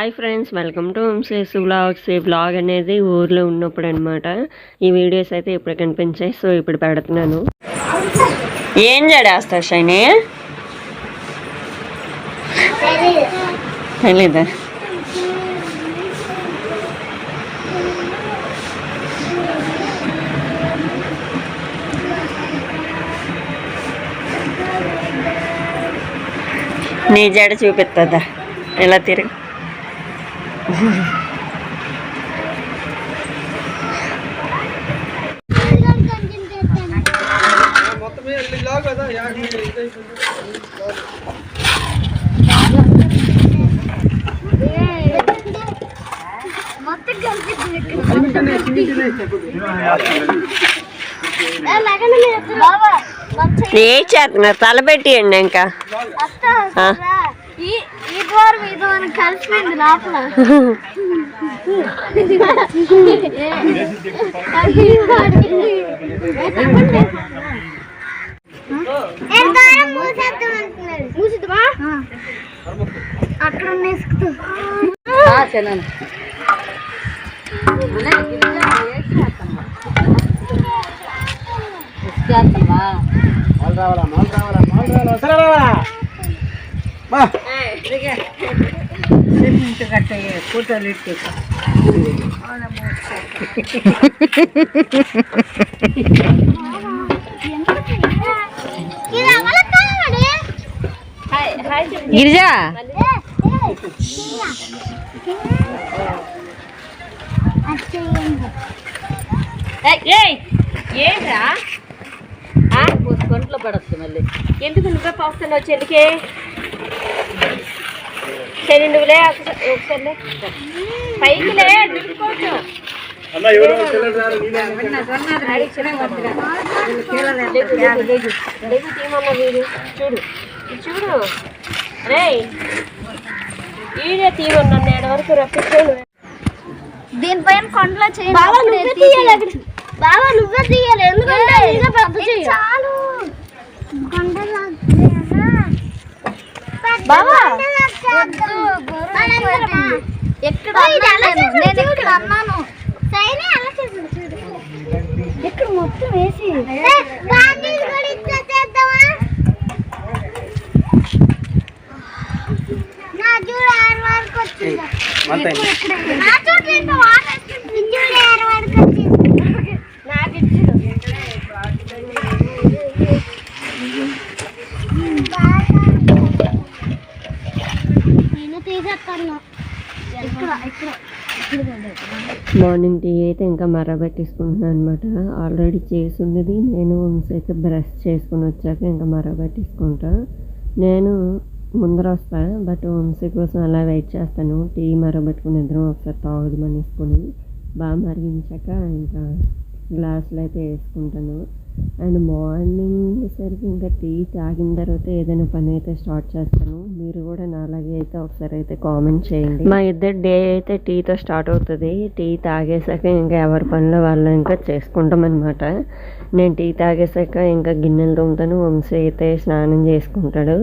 Hi friends welcome to Vamshi's vlogs ఈ vlog అనేది ఊర్లో ఉన్నప్పుడు అనమాట ఈ వీడియోస్ అయితే ఇప్పుడు కనిపించాయి సో ఇప్పుడు పెడుతున్నాను. ఏం జడేస్తా షైని? తెలీదా? నీ జడ చూపిస్తుందా ఎలా తిరిగి. ఏ చేస్తున్నారు? తలపెట్టియండి ఇంకా. ఈ ఈ ద్వారం ఈ ద్వారం కలిసిపోయింది లోపల. మూసిద్దామా? అక్కడ నేసుకుతూ ఇది అవలకాలండి గిరిజా ఏంట్రా? కొంట్లో పడొచ్చు మళ్ళీ. ఎందుకు నువ్వే పోస్తున్నావు చెల్లికి? సరే నువ్వులే ఒకసారి చూడు. రే ఈడే వరకు రప్పించాను దీనిపైన కొండలో చేయండి బాబా నువ్వే తీయాలి బాబా నువ్వే తీయాలి. ఎందుకంటే చాలు. బాబా ఎక్కడ అన్నాను? ఇక్కడ మొత్తం వేసి? నా చూడు ఆరు వరకు వచ్చింది నా చోట్ల ఇంత వాటర్ వస్తుంది. చూడు ఆరు వరకు వచ్చింది నాకు ఇచ్చిండు నేను తీసేస్తాను ఇక్కడ ఇక్కడ మార్నింగ్ టీ అయితే ఇంకా మరబెట్టేసుకుంటున్నాను అనమాట ఆల్రెడీ చేసి ఉన్నది నేను వంశీ అయితే బ్రష్ చేసుకుని వచ్చాక ఇంకా మరబెట్టేసుకుంటా నేను ముందర వస్తా బట్ వంశీ కోసం అలా వెయిట్ చేస్తాను. టీ మరబెట్టుకుని ఇద్దరం ఒకసారి తాగుదామని వేసుకొని బాగా మరిగించాక ఇంకా గ్లాసులు అయితే వేసుకుంటాను. అండ్ మార్నింగ్ సరికి ఇంకా టీ తాగిన తర్వాత ఏదైనా పని అయితే స్టార్ట్ చేస్తాను. మీరు కూడా నాలాగే అయితే ఒకసారి అయితే కామెంట్ చేయండి. మా ఇద్దరు డే అయితే టీతో స్టార్ట్ అవుతుంది. టీ తాగేసాక ఇంకా ఎవరి పనిలో వాళ్ళు ఇంకా చేసుకుంటాం అనమాట నేను టీ తాగేసాక ఇంకా గిన్నెలు తోముతాను. వంశీ అయితే స్నానం చేసుకుంటాడు.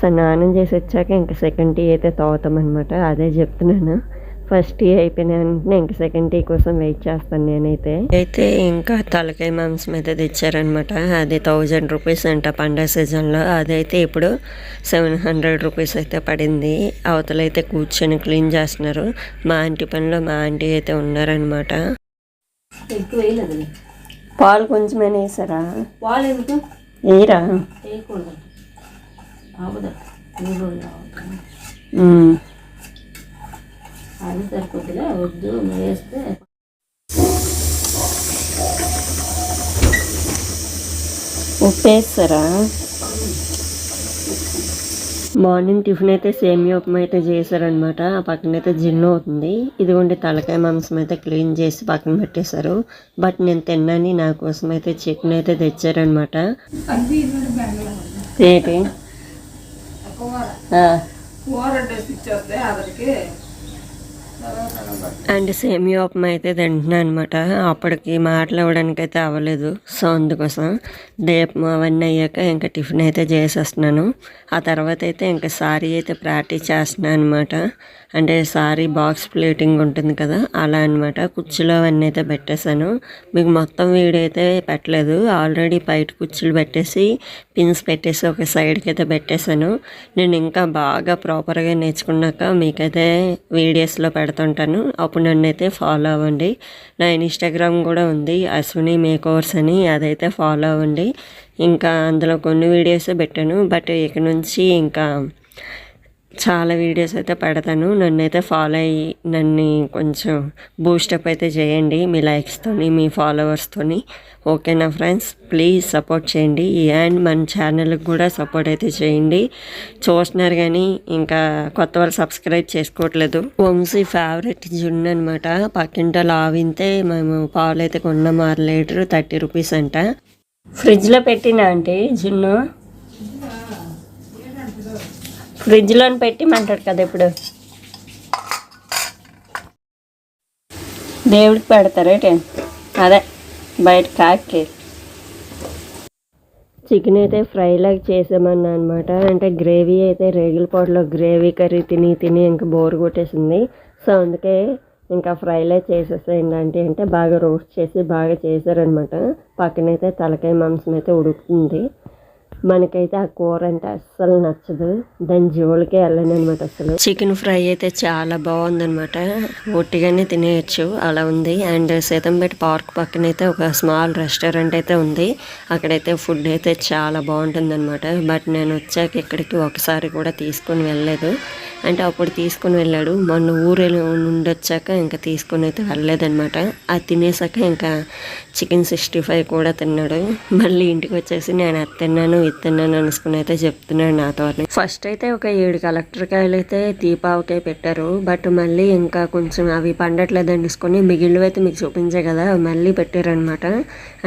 స్నానం చేసి వచ్చాక ఇంకా సెకండ్ టీ అయితే తాగుతాం అనమాట అదే చెప్తున్నాను. ఫస్ట్ టీ అయిపోయిన వెంటనే ఇంకా సెకండ్ టీ కోసం వెయిట్ చేస్తాను నేనైతే. అయితే ఇంకా తలకాయ మాంసం అయితే తెచ్చారనమాట అది థౌజండ్ రూపీస్ అంట పండగ సీజన్లో. అదైతే ఇప్పుడు సెవెన్ హండ్రెడ్ రూపీస్ అయితే పడింది. అవతలైతే కూర్చొని క్లీన్ చేస్తున్నారు. మా ఆంటీ పనిలో మా ఆంటీ అయితే ఉన్నారనమాట పాలు కొంచెమైనా వేసారా? పాలు ఎందుకు? వేయరా? వేయకూడదు. అది సరిపోతుందిలే వద్దు వేస్తే. ఉప్పు వేస్తారా మార్నింగ్ టిఫిన్ అయితే సేమియా ఉప్మా అయితే చేశారనమాట ఆ పక్కన అయితే జిన్ను అవుతుంది ఇదిగోండి తలకాయ మాంసం అయితే క్లీన్ చేసి పక్కన పెట్టేశారు. బట్ నేను తిన్నాని నా కోసం అయితే చికెన్ అయితే తెచ్చారనమాట ఏంటి? ఆ. అండ్ సేమియా ఉప్మా అయితే తింటున్నాను అనమాట అప్పటికి మాట్లాడడానికి అయితే అవ్వలేదు. సో అందుకోసం దీపం అవన్నీ అయ్యాక ఇంకా టిఫిన్ అయితే చేసేస్తున్నాను. ఆ తర్వాత అయితే ఇంకా సారీ అయితే ప్రాక్టీస్ చేస్తున్నాను అనమాట అంటే సారీ బాక్స్ ప్లేటింగ్ ఉంటుంది కదా అలా అనమాట కుర్చీలో అవన్నీ అయితే పెట్టేశాను. మీకు మొత్తం వీడియో అయితే పెట్టలేదు. ఆల్రెడీ బయట కుర్చీలు పెట్టేసి పిన్స్ పెట్టేసి ఒక సైడ్కి అయితే పెట్టేశాను. నేను ఇంకా బాగా ప్రాపర్గా నేర్చుకున్నాక మీకైతే వీడియోస్లో పెడుతుంటాను. అప్పుడు నన్ను అయితే ఫాలో అవ్వండి. నా ఇన్స్టాగ్రామ్ కూడా ఉంది అశ్విని మేకోవర్స్ అని. అదైతే ఫాలో అవ్వండి. ఇంకా అందులో కొన్ని వీడియోస్ పెట్టాను. బట్ ఇక నుంచి ఇంకా చాలా వీడియోస్ అయితే పెడతాను. నన్ను అయితే ఫాలో అయ్యి నన్ను కొంచెం బూస్టప్ అయితే చేయండి మీ లైక్స్తోని మీ ఫాలోవర్స్తోని ఓకేనా ఫ్రెండ్స్ ప్లీజ్ సపోర్ట్ చేయండి. అండ్ మన ఛానల్కి కూడా సపోర్ట్ అయితే చేయండి. చూస్తున్నారు కానీ ఇంకా కొత్త వాళ్ళు సబ్స్క్రైబ్ చేసుకోవట్లేదు. వంశీ ఫేవరెట్ జున్ను అనమాట పక్కింట ఆవింతే మేము పాలు అయితే కొన్నాం. ఆరు లీటర్ థర్టీ రూపీస్ అంట. ఫ్రిడ్జ్లో పెట్టినా అంటే జున్ను? ఫ్రిడ్జ్లో పెట్టిమంటాడు కదా ఇప్పుడు. దేవుడికి పెడతారేటే అదే బయట కాకి. చికెన్ అయితే ఫ్రైలాగా చేసామన్నా అనమాట అంటే గ్రేవీ అయితే రేగుల పాటలో గ్రేవీ కర్రీ తిని తిని ఇంకా బోర్ కొట్టేసింది. సో అందుకే ఇంకా ఫ్రైలే చేసేసేయండి అంటే అంటే బాగా రోస్ట్ చేసి బాగా చేశారనమాట పక్కనైతే తలకాయ మాంసం అయితే ఉడుకుతుంది. మనకైతే ఆ కూర అంటే అస్సలు నచ్చదు. దాని జోలికే వెళ్ళను అనమాట అసలు. చికెన్ ఫ్రై అయితే చాలా బాగుందనమాట. ఒట్టిగానే తినేయచ్చు. అలా ఉంది. అండ్ సీతంపేట పార్క్ పక్కన అయితే ఒక స్మాల్ రెస్టారెంట్ అయితే ఉంది. అక్కడైతే ఫుడ్ అయితే చాలా బాగుంటుంది అనమాట బట్ నేను వచ్చాక ఇక్కడికి ఒకసారి కూడా తీసుకొని వెళ్ళలేదు. అంటే అప్పుడు తీసుకొని వెళ్ళాడు. మొన్న ఊరు నుండి వచ్చాక ఇంకా తీసుకొని అయితే వెళ్ళలేదన్నమాట. అది తినేసాక ఇంకా చికెన్ సిక్స్టీ ఫైవ్ కూడా తిన్నాడు. మళ్ళీ ఇంటికి వచ్చేసి నేను అది తిన్నాను ఇది తిన్నాను అనుకుని అయితే చెప్తున్నాడు నాతో ఫస్ట్ అయితే ఒక ఏడు కలెక్టర్ కాయలు అయితే దీపావకే పెట్టారు. బట్ మళ్ళీ ఇంకా కొంచెం అవి పండట్లేదు అనుకుని మిగిలినవి అయితే మీకు చూపించే కదా మళ్ళీ పెట్టారనమాట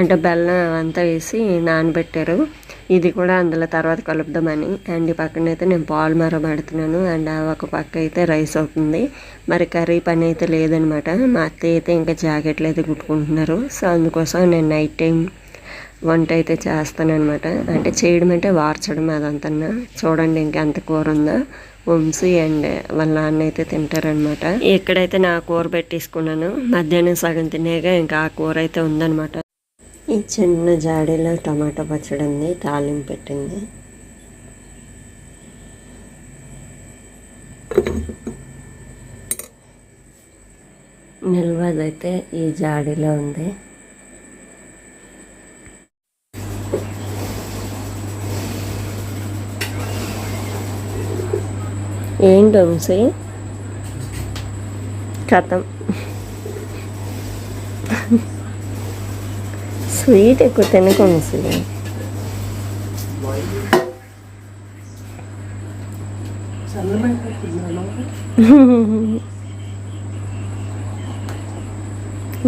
అంటే బెల్లం అంతా వేసి నానబెట్టారు. ఇది కూడా అందులో తర్వాత కలుపుదామని. అండ్ ఈ పక్కన అయితే నేను పాలు మరబెడుతున్నాను అండ్ ఒక పక్క అయితే రైస్ అవుతుంది. మరి కర్రీ పని అయితే లేదనమాట. మా అత్తయ్య అయితే ఇంకా జాకెట్లు అయితే కుట్టుకుంటున్నారు. సో అందుకోసం నేను నైట్ టైం వంట అయితే చేస్తానమాట అంటే చేయడం అంటే వార్చడం అదంతా చూడండి ఇంకా ఎంత కూర ఉందో. వంశీ అండ్ వాళ్ళ నాన్న అయితే తింటారనమాట. ఇక్కడైతే నా కూర పెట్టేసుకున్నాను మధ్యాహ్నం సగం తినేగా ఇంకా ఆ కూర అయితే ఉందన్నమాట ఈ చిన్న జాడీలో టమాటా పచ్చడి ఉంది తాలింపు పెట్టింది. నిల్వదైతే ఈ జాడీలో ఉంది. ఏంటి వంశీ? కథం. స్వీట్ ఎక్కువ తినకుండా వస్తుంది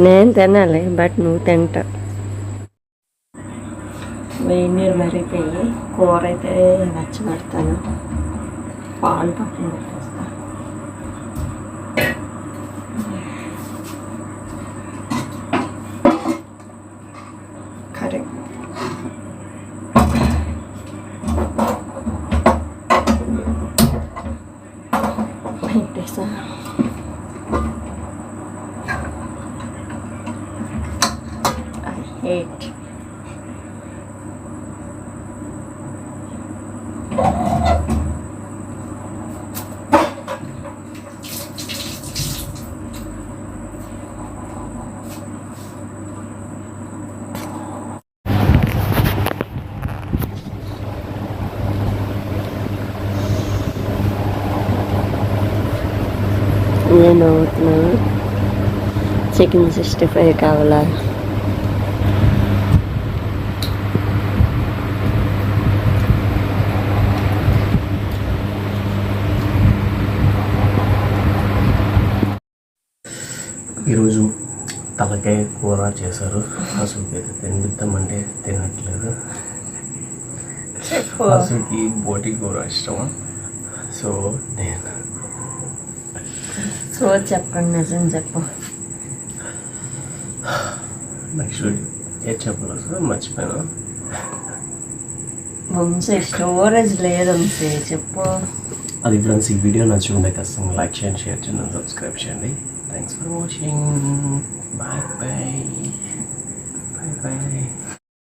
నేను తినాలి బట్ నువ్వు తింటా. వేడి నీరు మరిగిపోయి కూర అయితే నచ్చబెడతాను పాలు పక్కన పెట్టేస్తాను కరెక్ట్. నేను అవుతున్నాను చికెన్ సిక్స్టీ ఫైవ్ కావాలా ఈరోజు తలకాయ కూర చేశారు. అసలుకి అయితే తినిపిద్దామంటే తినట్లేదు. అసలుకి బోటి కూర ఇష్టం సో నేను. సో చెప్పండి నిజం చెప్పు. నెక్స్ట్ ఏ చెప్పాలి అసలు మర్చిపోయాను. వంశీ స్టోరేజ్ లేదు వంశీ చెప్పు. అది ఫ్రెండ్స్ ఈ వీడియో నచ్చుకుంటే ఖచ్చితంగా లైక్ చేయండి షేర్ చేయండి సబ్స్క్రైబ్ చేయండి. Thanks for watching. Bye bye. Bye bye.